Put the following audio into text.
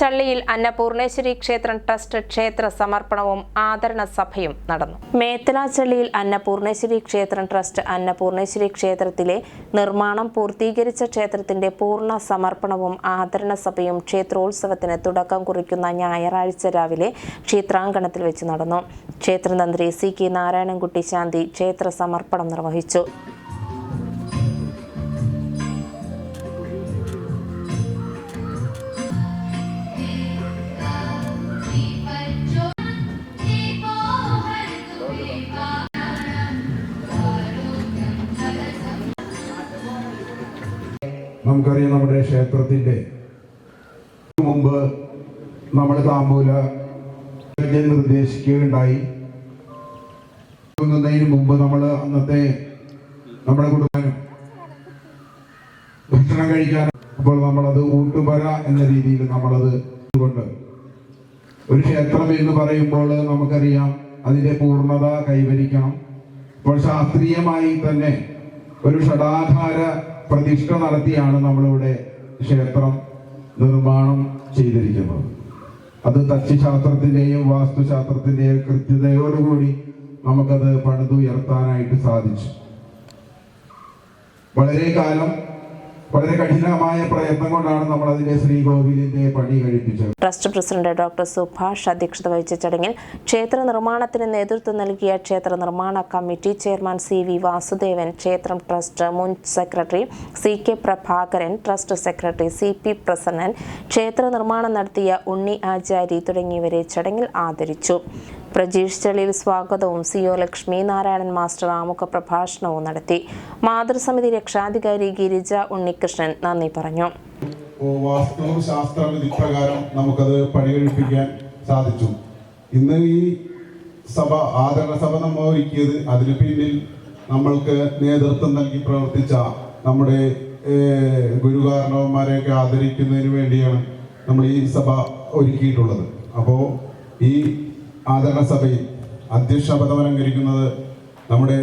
ചള്ളിയിൽ അന്നപൂർണേശ്വരി ക്ഷേത്രം ട്രസ്റ്റ് ക്ഷേത്ര സമർപ്പണവും ആദരണ സഭയും നടന്നു. മേത്തല ചള്ളിയിൽ അന്നപൂർണേശ്വരി ക്ഷേത്രം ട്രസ്റ്റ് അന്നപൂർണേശ്വരി ക്ഷേത്രത്തിലെ നിർമ്മാണം പൂർത്തീകരിച്ച ക്ഷേത്രത്തിന്റെ പൂർണ സമർപ്പണവും ആദരണ സഭയും ക്ഷേത്രോത്സവത്തിന് തുടക്കം കുറിക്കുന്ന ഞായറാഴ്ച രാവിലെ ക്ഷേത്രാങ്കണത്തിൽ വെച്ച് നടന്നു. ക്ഷേത്രതന്ത്രി സി കെ നാരായണൻകുട്ടി ശാന്തി ക്ഷേത്ര സമർപ്പണം നിർവഹിച്ചു. നമുക്കറിയാം നമ്മുടെ ക്ഷേത്രത്തിന്റെ മുമ്പ് നമ്മൾ താമ്പൂല നിർദ്ദേശിക്കുകയുണ്ടായി. തുടങ്ങുന്നതിന് മുമ്പ് നമ്മൾ അന്നത്തെ നമ്മുടെ കുടുംബം ഭക്ഷണം കഴിക്കാൻ അപ്പോൾ നമ്മളത് ഊട്ടുപര എന്ന രീതിയിൽ നമ്മളത് കൊണ്ട്. ഒരു ക്ഷേത്രം എന്ന് പറയുമ്പോൾ നമുക്കറിയാം അതിന്റെ പൂർണത കൈവരിക്കണം. അപ്പോൾ ശാസ്ത്രീയമായി തന്നെ ഒരു ഷടാധാര പ്രതിഷ്ഠ നടത്തിയാണ് നമ്മളിവിടെ ക്ഷേത്രം നിർമ്മാണം ചെയ്തിരിക്കുന്നത്. അത് തച്ചുശാസ്ത്രത്തിന്റെയും വാസ്തുശാസ്ത്രത്തിന്റെയും കൃത്യതയോടുകൂടി നമുക്കത് പണിതുയർത്താനായിട്ട് സാധിച്ചു. വളരെ കാലം വളരെ കഠിനമായ പ്രയത്നം കൊണ്ടാണ് നമ്മൾ അതിന്റെ ശ്രീകോവിലിന്റെ പണി കഴിപ്പിച്ചത്. ട്രസ്റ്റ് പ്രസിഡന്റ് ഡോക്ടർ സുഭാഷ് അധ്യക്ഷത വഹിച്ച ചടങ്ങിൽ ക്ഷേത്ര നിർമ്മാണത്തിന് നേതൃത്വം നൽകിയ ക്ഷേത്ര നിർമ്മാണ committee chairman C V Vasudevan ക്ഷേത്രം ട്രസ്റ്റ് മുൻ secretary C K Prabhakaran trust secretary C P Prasannan ക്ഷേത്ര നിർമ്മാണം നടത്തിയ ഉണ്ണി ആചാരി തുടങ്ങിയവരെ ചടങ്ങിൽ ആദരിച്ചു. പ്രജീഷ് ചളിയിൽ സ്വാഗതവും C O Lakshmi Narayanan master ആമുഖ പ്രഭാഷണവും നടത്തി. മാതൃസമിതി രക്ഷാധികാരി ഗിരിജ ഉണ്ണികൃഷ്ണൻ നന്ദി പറഞ്ഞു. വാസ്തുവും ശാസ്ത്ര വിധി പ്രകാരം നമുക്കത് പണികഴിപ്പിക്കാൻ സാധിച്ചു. ഇന്ന് ഈ സഭ ആദരണ സഭ നമ്മൾ ഒരുക്കിയത് അതിന് പിന്നിൽ നമ്മൾക്ക് നേതൃത്വം നൽകി പ്രവർത്തിച്ച നമ്മുടെ ഗുരുകാരണവന്മാരെയൊക്കെ ആദരിക്കുന്നതിന് വേണ്ടിയാണ് നമ്മൾ ഈ സഭ ഒരുക്കിയിട്ടുള്ളത്. അപ്പോൾ ഈ ആദരണ സഭയിൽ അധ്യക്ഷ പദം അലങ്കരിക്കുന്നത് നമ്മുടെ